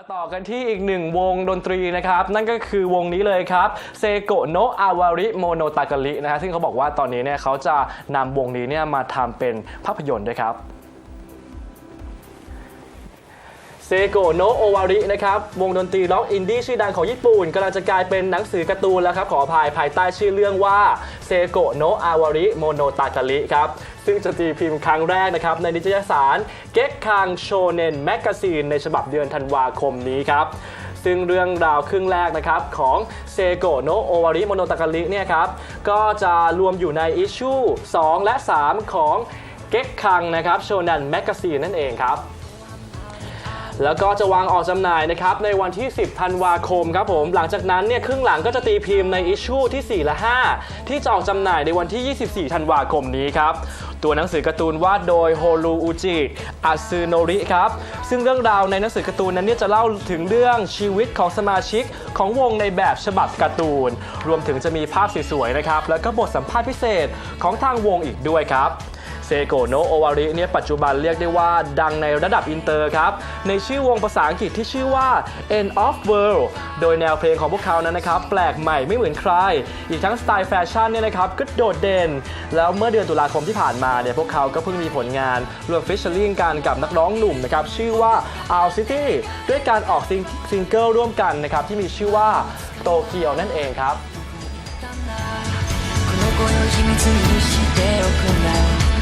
มาต่อกันที่อีกหนึ่งวงดนตรีนะครับ นั่นก็คือวงนี้เลยครับเซโกโนอาวาริโมโนตากะรินะฮะซึ่งเขาบอกว่าตอนนี้เนี่ยเขาจะนำวงนี้เนี่ยมาทำเป็นภาพยนตร์ด้วยครับ เซโกโนโอวารินะครับวงดนตรีร็อกอินดี้ชื่อดังของญี่ปุ่นกำลังจะกลายเป็นหนังสือการ์ตูนแล้วครับขออภัยภายใต้ชื่อเรื่องว่าเซโกโนอาวาริโมโนตากะริครับซึ่งจะตีพิมพ์ครั้งแรกนะครับในนิตยสารเก็กคังโชเนนแมกกาซีนในฉบับเดือนธันวาคมนี้ครับซึ่งเรื่องราวครึ่งแรกนะครับของเซโกโนโอวาริโมโนตาการิเนี่ยครับก็จะรวมอยู่ในอิชชู 2 และ 3 ของเก็กคังนะครับโชนันแมกกาซีนนั่นเองครับ แล้วก็จะวางออกจำหน่ายนะครับในวันที่ 10 ธันวาคมครับผมหลังจากนั้นเนี่ยครึ่งหลังก็จะตีพิมพ์ในอิชชูที่ 4 และ 5 ที่จะออกจำหน่ายในวันที่ 24 ธันวาคมนี้ครับ ตัวหนังสือการ์ตูนวาดโดยโฮรูอุจิอาซึโนริครับ ซึ่งเรื่องราวในหนังสือการ์ตูนนั้นเนี่ยจะเล่าถึงเรื่องชีวิตของสมาชิกของวงในแบบฉบับการ์ตูน รวมถึงจะมีภาพสวยๆนะครับแล้วก็บทสัมภาษณ์พิเศษของทางวงอีกด้วยครับ เซโกโนโอวาริเนี่ยปัจจุบันเรียกได้ว่าดังในระดับอินเตอร์ครับ ในชื่อวงภาษาอังกฤษที่ชื่อว่า End of World โดยแนวเพลงของพวกเขานั้นนะครับ แปลกใหม่ไม่เหมือนใคร อีกทั้งสไตล์แฟชั่นเนี่ยนะครับก็โดดเด่น แล้วเมื่อเดือนตุลาคมที่ผ่านมาเนี่ยพวกเขาก็เพิ่งมีผลงานรวมฟิชเชอร์ลิงกันกับนักร้องหนุ่มนะครับ ชื่อว่า Our City ด้วยการออกซิงซิงเกิลร่วมกันนะครับที่มีชื่อว่าโตเกียวนั่นเองครับ この子の秘密にしておくんだ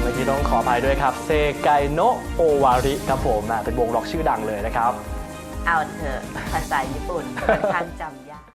เมื่อกี้ต้องขออภัยด้วยครับเซไกโนโอวาริครับผมอะเป็นวงร็อกชื่อดังเลยนะครับ เอาเถอะภาษาญี่ปุ่นค่อนข้างจำยาก